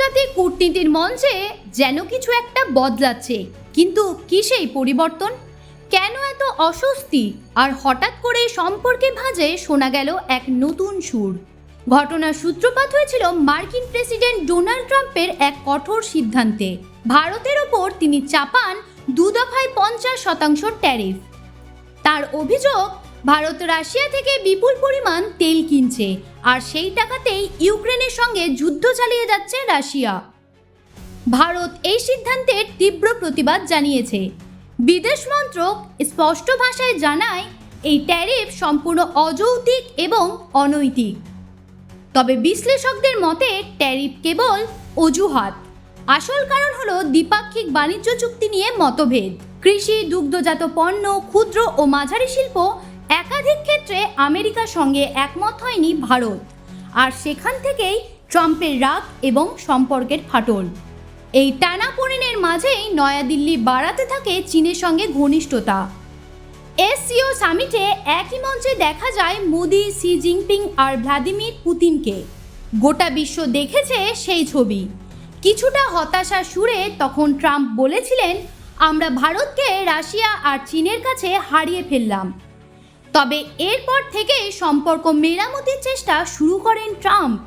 আন্তর্জাতিক কূটনীতির মঞ্চে যেন কিছু একটা বদলাচ্ছে। কিন্তু কি সেই পরিবর্তন? কেন এত অস্বস্তি? আর হঠাৎ করে সম্পর্কে ভাঁজে শোনা গেল এক নতুন সুর। ঘটনার সূত্রপাত হয়েছিল মার্কিন প্রেসিডেন্ট ডোনাল্ড ট্রাম্পের এক কঠোর সিদ্ধান্তে। ভারতের ওপর তিনি চাপান দু দফায় পঞ্চাশ শতাংশ ট্যারিফ। তার অভিযোগ ভারত রাশিয়া থেকে বিপুল পরিমাণ তেল কিনছে, আর সেই টাকাতেই ইউক্রেনের সঙ্গে যুদ্ধ চালিয়ে যাচ্ছে রাশিয়া। ভারত এই সিদ্ধান্তের তীব্র প্রতিবাদ জানিয়েছে। বিদেশ মন্ত্রক স্পষ্ট ভাষায় জানায়, এই ট্যারিফ সম্পূর্ণ অযৌক্তিক এবং অনৈতিক। তবে বিশ্লেষকদের মতে, ট্যারিফ কেবল অজুহাত। আসল কারণ হলো দ্বিপাক্ষিক বাণিজ্য চুক্তি নিয়ে মতভেদ। কৃষি, দুগ্ধজাত পণ্য, ক্ষুদ্র ও মাঝারি শিল্প একাধিক ক্ষেত্রে আমেরিকার সঙ্গে একমত হয়নি ভারত। আর সেখান থেকেই ট্রাম্পের রাগ এবং সম্পর্কের ফাটল। এই টানাপোড়েনের মাঝেই নয়াদিল্লি বাড়াতে থাকে চীনের সঙ্গে ঘনিষ্ঠতা। এসসিও সামিটে একই মঞ্চে দেখা যায় মোদি সি জিনপিং আর ভ্লাদিমির পুতিনকে। গোটা বিশ্ব দেখেছে সেই ছবি। কিছুটা হতাশা সুরে তখন ট্রাম্প বলেছিলেন, আমরা ভারতকে রাশিয়া আর চীনের কাছে হারিয়ে ফেললাম। তবে এরপর থেকে সম্পর্ক মেরামতির চেষ্টা শুরু করেন ট্রাম্প।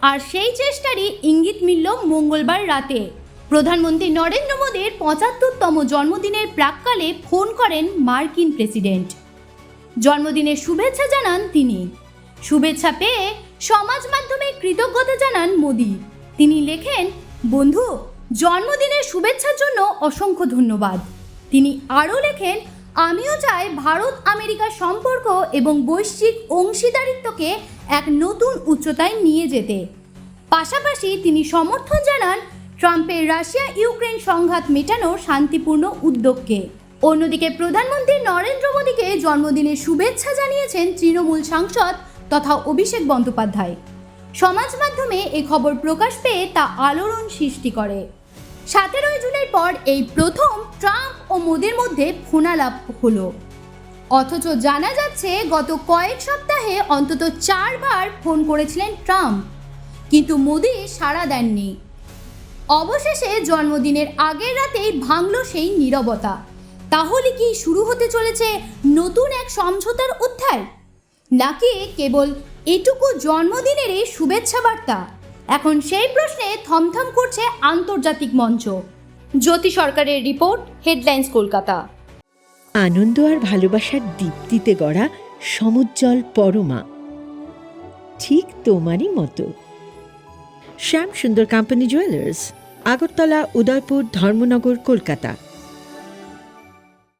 আর সেই চেষ্টারই ইঙ্গিত মিলল মঙ্গলবার রাতে। প্রধানমন্ত্রী নরেন্দ্র মোদীর পঁচাত্তরতম জন্মদিনের প্রাককালে ফোন করেন মার্কিন প্রেসিডেন্ট। জন্মদিনের শুভেচ্ছা জানান তিনি। শুভেচ্ছা পেয়ে সমাজ মাধ্যমে কৃতজ্ঞতা জানান মোদী। তিনি লেখেন, বন্ধু, জন্মদিনের শুভেচ্ছার জন্য অসংখ্য ধন্যবাদ। তিনি আরও লেখেন আমিও চাই ভারত, আমেরিকার সম্পর্ক এবং বৈশ্বিক অংশীদারিত্বকে এক নতুন উচ্চতায় নিয়ে যেতে। পাশাপাশি তিনি সমর্থন জানান ট্রাম্পের রাশিয়া ইউক্রেন সংঘাত মেটানোর শান্তিপূর্ণ উদ্যোগকে। অন্যদিকে প্রধানমন্ত্রী নরেন্দ্র মোদীকে জন্মদিনের শুভেচ্ছা জানিয়েছেন তৃণমূল সাংসদ তথা অভিষেক বন্দ্যোপাধ্যায়। সমাজ মাধ্যমে এ খবর প্রকাশ পেয়ে তা আলোড়ন সৃষ্টি করে। সতেরোই জুনের পর এই প্রথম ট্রাম্প ও মোদির মধ্যে ফোনালাপ হলো। অথচ জানা যাচ্ছে, গত কয়েক সপ্তাহে অন্তত চারবার ফোন করেছিলেন ট্রাম্প। কিন্তু মোদি সাড়া দেননি। অবশেষে জন্মদিনের আগের রাতেই ভাঙল সেই নীরবতা। তাহলে কি শুরু হতে চলেছে নতুন এক সমঝোতার অধ্যায় নাকি কেবল এটুকু জন্মদিনেরই শুভেচ্ছা বার্তা? এখন সেই প্রশ্নে থমথম করছে আন্তর্জাতিক মঞ্চ। জ্যোতি সরকারের রিপোর্ট, হেডলাইন্স কলকাতা। আনন্দ আর ভালোবাসার দীপ্তিতে গড়া সমুজ্জ্বল পরমা। ঠিক তোমারই মতো। Shyam Sundar company jewellers Agartala, Udaipur, Dharmanagar, Kolkata.